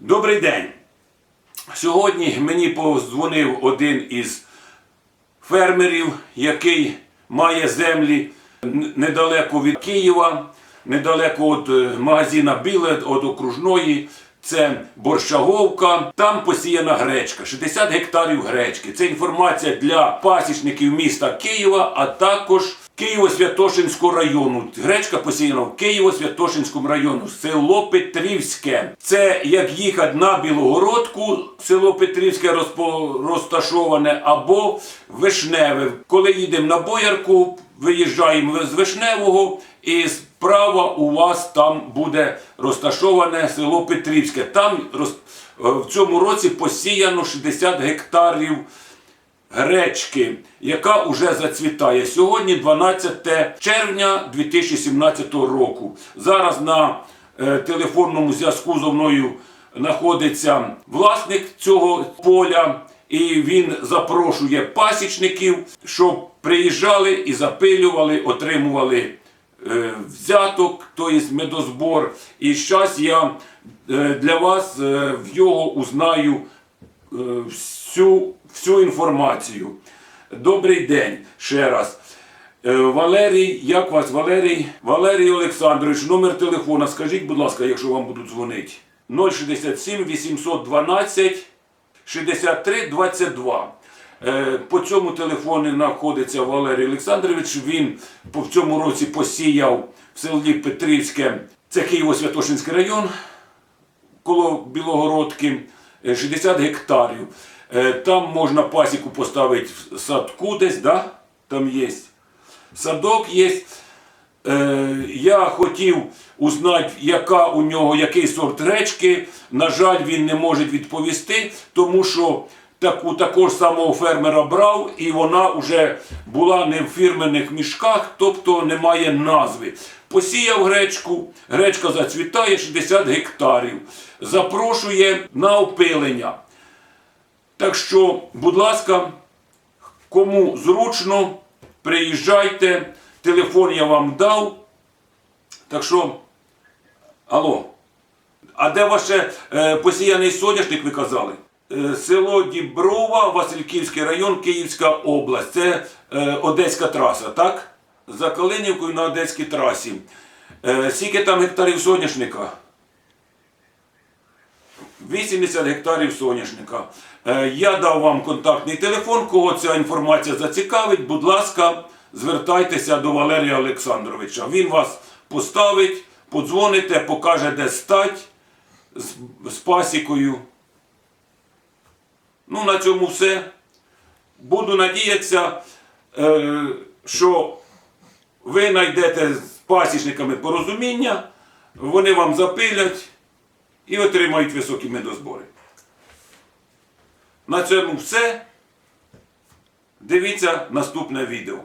Добрий день. Сьогодні мені подзвонив один із фермерів, який має землі недалеко від Києва, недалеко від е, магазина Біле, від окружної. Це Борщаговка, там посіяна гречка, 60 гектарів гречки. Це інформація для пасічників міста Києва, а також Києво-Святошинського району. Гречка посіяна в Києво-Святошинському району, село Петрівське. Це як їхати на Білогородку, село Петрівське розпо- розташоване, або Вишневе. Коли їдемо на Боярку, виїжджаємо з Вишневого і справа у вас там буде розташоване село Петрівське. Там роз- в цьому році посіяно 60 гектарів гречки, яка вже зацвітає. Сьогодні 12 червня 2017 року. Зараз на е, телефонному зв'язку зо мною знаходиться власник цього поля. І він запрошує пасічників, щоб приїжджали і запилювали, отримували е, взяток, тобто медозбор. І зараз я е, для вас е, в його узнаю е, всю, всю інформацію. Добрий день ще раз. Е, Валерій, як вас, Валерій? Валерій Олександрович, номер телефона, скажіть, будь ласка, якщо вам будуть дзвонити. 067 812 63 22. Е, По цьому телефону знаходиться Валерій Олександрович. Він в цьому році посіяв в селі Петрівське, це Києво-Святошинський район, коло Білогородки, е, 60 гектарів. Е, Там можна пасіку поставити в садку десь, да? там є. Садок є. Е, Я хотів узнати, яка у нього, який сорт гречки. На жаль, він не може відповісти, тому що таку також самого фермера брав, і вона вже була не в фірменних мішках, тобто немає назви. Посіяв гречку, гречка зацвітає 60 гектарів. Запрошує на опилення. Так що, будь ласка, кому зручно, приїжджайте. Телефон я вам дав. Так що, алло. А де ваше е, посіяний соняшник, ви казали? Е, село Діброва, Васильківський район, Київська область. Це е, Одеська траса, так? За Калинівкою на Одеській трасі. Е, скільки там гектарів соняшника? 80 гектарів соняшника. Е, Я дав вам контактний телефон. Кого ця інформація зацікавить, будь ласка, звертайтеся до Валерія Олександровича. Він вас поставить, подзвоните, покаже, де стать з, пасікою. Ну, на цьому все. Буду надіятися, е, що ви знайдете з пасічниками порозуміння, вони вам запилять і отримають високі медозбори. На цьому все. Дивіться наступне відео.